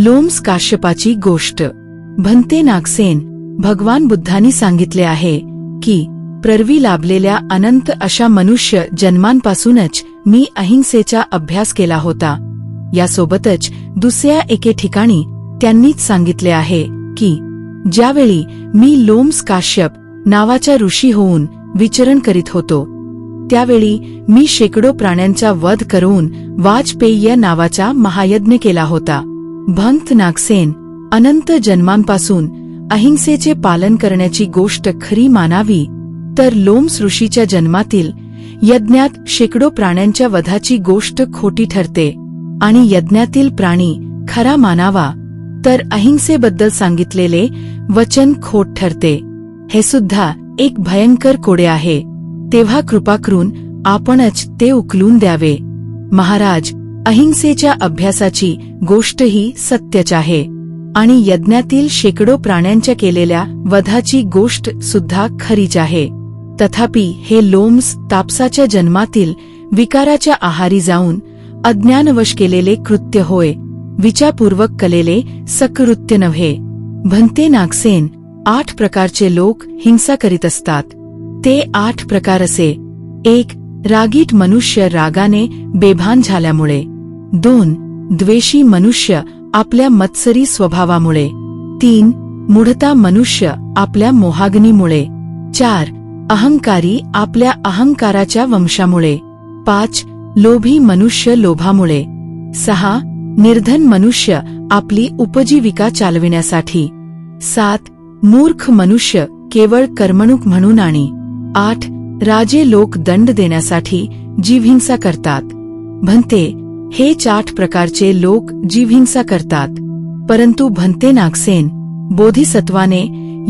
लोम्स काश्यपाची गोष्ट. भंते नागसेन भगवान बुद्धांनी सांगितले आहे की प्ररवी लाभलेल्या अनंत अशा मनुष्य जन्मांपासूनच मी अहिंसेचा अभ्यास केला होता. यासोबतच दुसऱ्या एके ठिकाणी त्यांनीच सांगितले आहे की ज्यावेळी मी लोम्स काश्यप नावाच्या ऋषी होऊन विचरण करीत होतो त्यावेळी मी शेकडो प्राण्यांचा वध करून वाजपेयी नावाचा महायज्ञ केला होता. भंत नागसेन अनंत जन्मांपासून अहिंसेचे पालन करण्याची गोष्ट खरी मानावी तर लोम्स ऋषीच्या जन्मातील यज्ञात शेकडो प्राण्यांच्या वधाची गोष्ट खोटी ठरते आणि यज्ञातील प्राणी खरा मानावा तर अहिंसेबद्दल सांगितलेले वचन खोट ठरते. हे सुद्धा एक भयंकर कोडे आहे. तेव्हा कृपा करून आपणच ते उकलून द्यावे. महाराज अहिंसेच्या अभ्यासाची गोष्ट ही सत्यच आहे. आणि यज्ञातील शेकडो प्राण्यांच्या केलेल्या वधाची गोष्ट सुद्धा खरीच आहे. तथापि हे लोम्स तापसाच्या जन्मातील विकाराच्या आहारी जाऊन अज्ञानवश केलेले कृत्य होय. विचारपूर्वक कलेले सकृत्य नव्हे. भंते नागसेन आठ प्रकारचे लोक हिंसा करीत असतात. ते आठ प्रकार असे. एक रागीट मनुष्य रागाने बेभान झाल्यामुळे. दोन द्वेषी मनुष्य आपल्या मत्सरी स्वभावामुळे. तीन मूढता मनुष्य आपल्या मोहाग्नीमुळे. चार अहंकारी आपल्या अहंकाराच्या वंशामुळे. पाच लोभी मनुष्य लोभामुळे. सहा निर्धन मनुष्य आपली उपजीविका चालविण्यासाठी. सात मूर्ख मनुष्य केवळ कर्मणूक म्हणून आणि. आठ राजे लोक दंड देण्यासाठी जीवहिंसा करतात. भंते हे आठ प्रकारचे लोक जीवहिंसा करतात. परंतु भंते नागसेन बोधिसत्वाने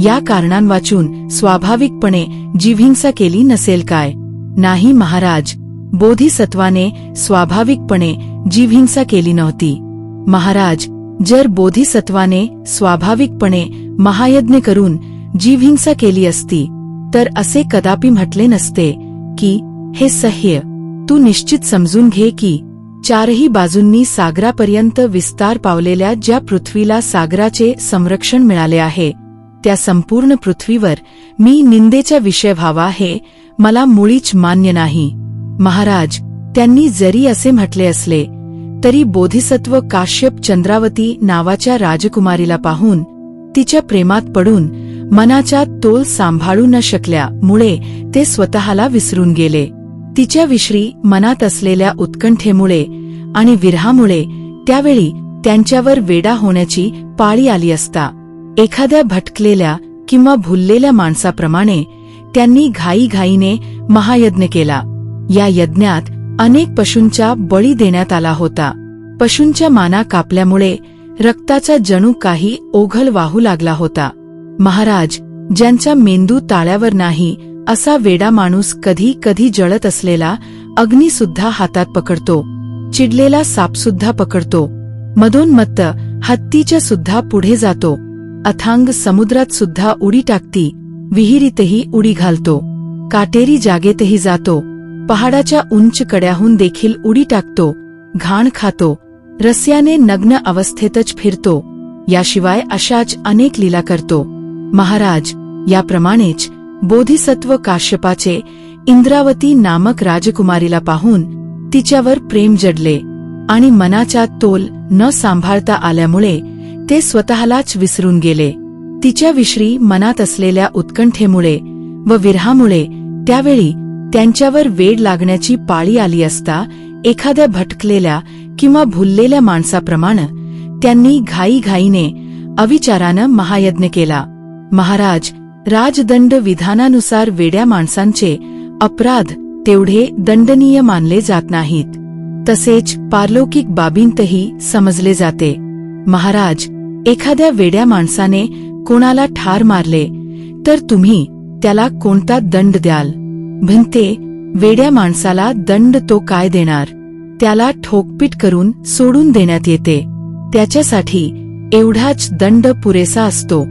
या कारणांवाचून स्वाभाविकपणे जीवहिंसा केली नसेल काय? नाही महाराज बोधिसत्वाने स्वाभाविकपणे जीवहिंसा केली नव्हती. महाराज जर बोधिसत्वाने स्वाभाविकपणे महायज्ञ करून जीवहिंसा केली असती तर असे कदापि म्हटले नसते की हे सह्य तू निश्चित समजून घे की चारही बाजूंनी सागरापर्यंत विस्तार पावलेल्या ज्या पृथ्वीला सागराचे संरक्षण मिळाले आहे त्या संपूर्ण पृथ्वीवर मी निंदेचा विषय व्हावा हे मला मुळीच मान्य नाही. महाराज त्यांनी जरी असे म्हटले असले तरी बोधिसत्व काश्यप चंद्रावती नावाच्या राजकुमारीला पाहून तिच्या प्रेमात पडून मनाच्या तोल सांभाळू न शकल्यामुळे ते स्वतःला विसरून गेले. तिच्या विश्री मनात असलेल्या उत्कंठेमुळे आणि विरहामुळे त्यावेळी त्यांच्यावर वेडा होण्याची पाळी आली असता. एखाद्या भटकलेल्या किंवा भुललेल्या माणसाप्रमाणे त्यांनी घाईघाईने महायज्ञ केला. या यज्ञात अनेक पशूंचा बळी देण्यात आला होता. पशूंच्या माना कापल्यामुळे रक्ताचा जणू काही ओघल वाहू लागला होता. महाराज ज्यांचा मेंदू ताळ्यावर नाही असा वेडा माणूस कधी कधी जळत असलेला अग्नीसुद्धा हातात पकडतो. चिडलेला सापसुद्धा पकडतो. मधोन्मत्त हत्तीच्या सुद्धा पुढे जातो. अथांग समुद्रात सुद्धा उडी टाकती विहिरीतही उडी घालतो. काटेरी जागेतही जातो. पहाडाच्या उंच कड्याहून देखील उडी टाकतो. घाण खातो. रस्याने नग्न अवस्थेतच फिरतो. याशिवाय अशाच अनेक लीला करतो. महाराज याप्रमाणेच बोधिसत्व काश्यपाचे इंद्रावती नामक राजकुमारीला पाहून तिच्यावर प्रेम जडले आणि मनाचा तोल न सांभाळता आल्यामुळे ते स्वतःलाच विसरून गेले. तिच्याविश्री मनात असलेल्या उत्कंठेमुळे व विरहामुळे त्यावेळी त्यांच्यावर वेड लागण्याची पाळी आली असता एखाद्या भटकलेल्या किंवा भुललेल्या माणसाप्रमाणे त्यांनी घाईघाईने अविचारानं महायज्ञ केला. महाराज राजदंड विधानानुसार वेड्या माणसांचे अपराध तेवढे दंडनीय मानले जात नाहीत. तसेच पारलौकिक बाबींतही समजले जाते. महाराज एखाद्या वेड्या माणसाने कोणाला ठार मारले तर तुम्ही त्याला कोणता दंड द्याल? भिंते वेड्या माणसाला दंड तो काय देणार? त्याला ठोकपीट करून सोडून देण्यात येते. त्याच्यासाठी एवढाच दंड पुरेसा असतो.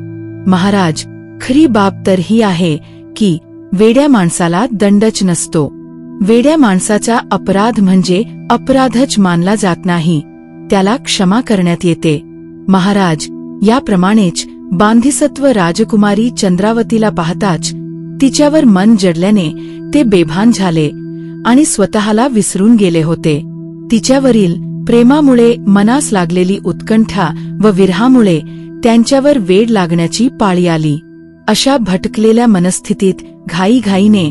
महाराज खरी बाब तर ही आहे की वेड्या माणसाला दंडच नसतो. वेड्या माणसाचा अपराध म्हणजे अपराधच मानला जात नाही. त्याला क्षमा करण्यात येते. महाराज याप्रमाणेच बांधिसत्व राजकुमारी चंद्रावतीला पाहताच तिच्यावर मन जडल्याने ते बेभान झाले आणि स्वतःला विसरून गेले होते. तिच्यावरील प्रेमामुळे मनास लागलेली उत्कंठा व विरहामुळे त्यांच्यावर वेड लागण्याची पाळी आली. अशा भटकलेल्या मनस्थितीत घाईघाईने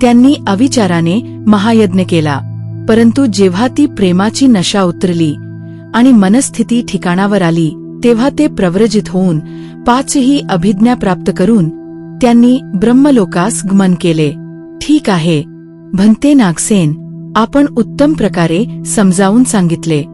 त्यांनी अविचाराने महायज्ञ केला. परंतु जेव्हा ती प्रेमाची नशा उतरली आणि मनस्थिती ठिकाणावर आली तेव्हा ते प्रव्रजित होऊन पाचही अभिज्ञा प्राप्त करून त्यांनी ब्रह्मलोकास गमन केले. ठीक आहे. भंते नागसेन आपण उत्तम प्रकारे समजावून सांगितले.